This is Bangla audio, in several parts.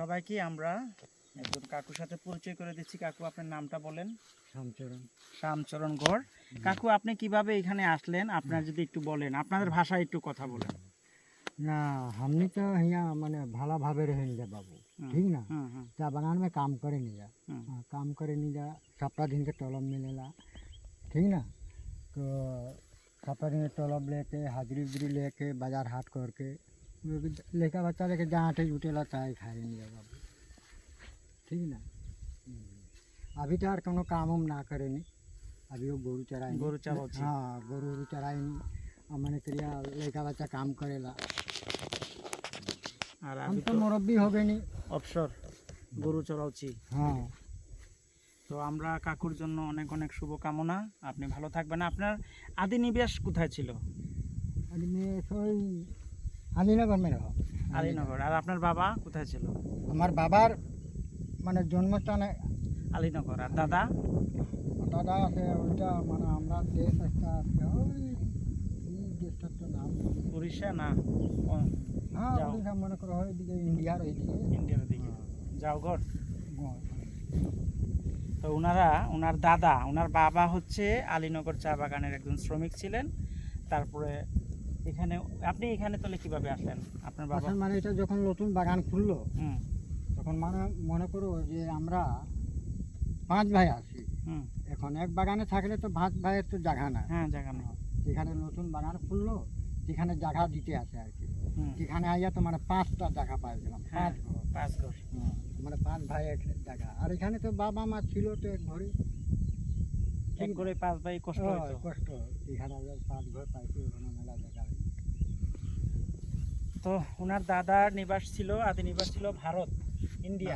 সবাইকে আমরা একজন কাকুর সাথে পরিচয় করে দিচ্ছি কাকু আপনার নামটা বলেন শ্যামচরণ শ্যামচরণ গড় কাকু আপনি কিভাবে এখানে আসলেন আপনার যদি একটু বলেন আপনাদের ভাষায় একটু কথা বলেন ना हमने तो यहाँ मैंने भला भावे रहे नहीं जा बाबू হুম, ठीक ना হুম হুম चा बगान में काम करे नहीं जा হুম, हाँ, काम करे नहीं जा सप्ताह दिन के टोलब मिलेला ठीक ना तो सप्ताह दिन के टोलब लेके हाजिरी उजरी लेके बाजार हाट करके वो भी लड़का बच्चा लेके जहाँ टे जुटेला चाहे खाए नहीं जा बाबू ठीक ना हम्म। अभी तो यार कोनो काम उम ना करे नहीं अभी वो गोरू चराए গরু চালাচ্ছি हाँ गोरू उरू चराए नहीं और मैंने करिया लड़का बच्चा काम करेला আর हम আমি तो তো मुरब्बी हो गए नहीं অবসর গরু চড়াচ্ছি हाँ তো আমরা কাকুর জন্য অনেক অনেক শুভকামনা আপনি ভালো থাকবেন আপনার আদি নিবাস কোথায় ছিল अरे मैं सोई আলীনগর মেরহ আলীনগর। আর আপনার বাবা কোথায় ছিল? আমার বাবার মানে জন্মস্থানে আলীনগর। আর দাদা? দাদা আছে ওইটা মানে আমরা দেশ একটা আছে ওই তো নাম। উড়িষ্যা না? হ্যাঁ উড়িষ্যা মনে করো ওইদিকে ইন্ডিয়ার ওইদিকে ইন্ডিয়ার দিকে। হ্যাঁ। জাউগর তো ওনারা ওনার দাদা ওনার বাবা হচ্ছে আলীনগর চা বাগানের একজন শ্রমিক ছিলেন। তারপরে এখানে আপনি এখানে তাহলে কীভাবে আসলেন? আপনার বাবা? মানে এটা যখন নতুন বাগান খুললো তখন মানে মনে করো যে আমরা পাঁচ ভাই আছি। এখন এক বাগানে থাকলে তো পাঁচ ভাইয়ের তো জায়গা না হ্যাঁ জায়গা নেই। যেখানে নতুন বাগান খুললো সেখানে জায়গা দিতে আছে আর কি। সেখানে আইয়া তো মানে পাঁচটা জায়গা পাইছিলাম হ্যাঁ পাঁচ ঘর। পাঁচ ঘর। হ্যাঁ, মানে পাঁচ ভাইয়ের জায়গা। আর এখানে তো বাবা মা ছিল তো এক ঘরে। এক করে পাঁচ ভাই কষ্ট ও, কষ্ট এখানে পাঁচ ঘর পাইছি ওখানে মেলা জায়গা তো ওনার দাদার নিবাস ছিল আদি নিবাস ছিল ভারত ইন্ডিয়া।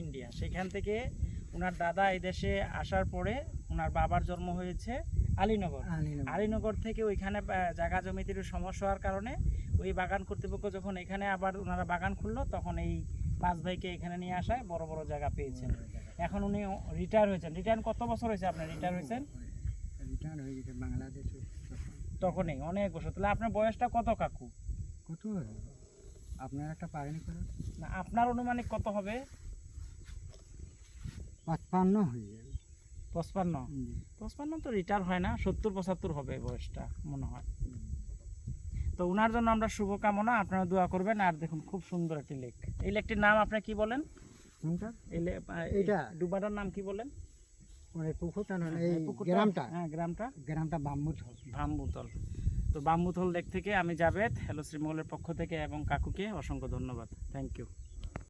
ইন্ডিয়া। সেখান থেকে ওনার দাদা এই দেশে আসার পরে ওনার বাবার জন্ম হয়েছে আলীনগর। আলীনগর। আলীনগর থেকে ওইখানে জায়গা জমিতে সমস্যা হওয়ার কারণে ওই বাগান কর্তৃপক্ষ যখন এখানে আবার ওনারা বাগান খুললো তখন এই পাঁচ ভাইকে এখানে নিয়ে আসায় বড় বড় জায়গা পেয়েছেন। এখন উনি রিটায়ার হয়েছেন। রিটায়ার কত বছর হয়েছে আপনার? রিটায়ার হয়েছেন? রিটার্ন হয়ে গেছে বাংলাদেশে তখনই অনেক বছর। তাহলে আপনার বয়সটা কত কাকু? কত? আপনার একটা পারেনি করে না আপনার অনুমানিক কত হবে? পাঁচপান্ন হয়ে যাবে। পঁচপান্ন। পঁচপান্ন তো রিটায়ার হয় না সত্তর পঁচাত্তর হবে বয়সটা মনে হয়। তো ওনার জন্য আমরা শুভকামনা আপনারা দোয়া করবেন। আর দেখুন খুব সুন্দর একটি লেক। এই লেকটির নাম আপনি কি বলেন? কোনটা? ডুবাটার নাম কি বলেন? মানে পুকুরটা না এই এই গ্রামটা। হ্যাঁ গ্রামটা। গ্রামটা বাম্বুত বাম্বুতল তো বাম্বুতল দেখ থেকে আমি যাবে হ্যালো শ্রীমঙ্গলের পক্ষ থেকে এবং কাকুকে অসংখ্য ধন্যবাদ। Thank you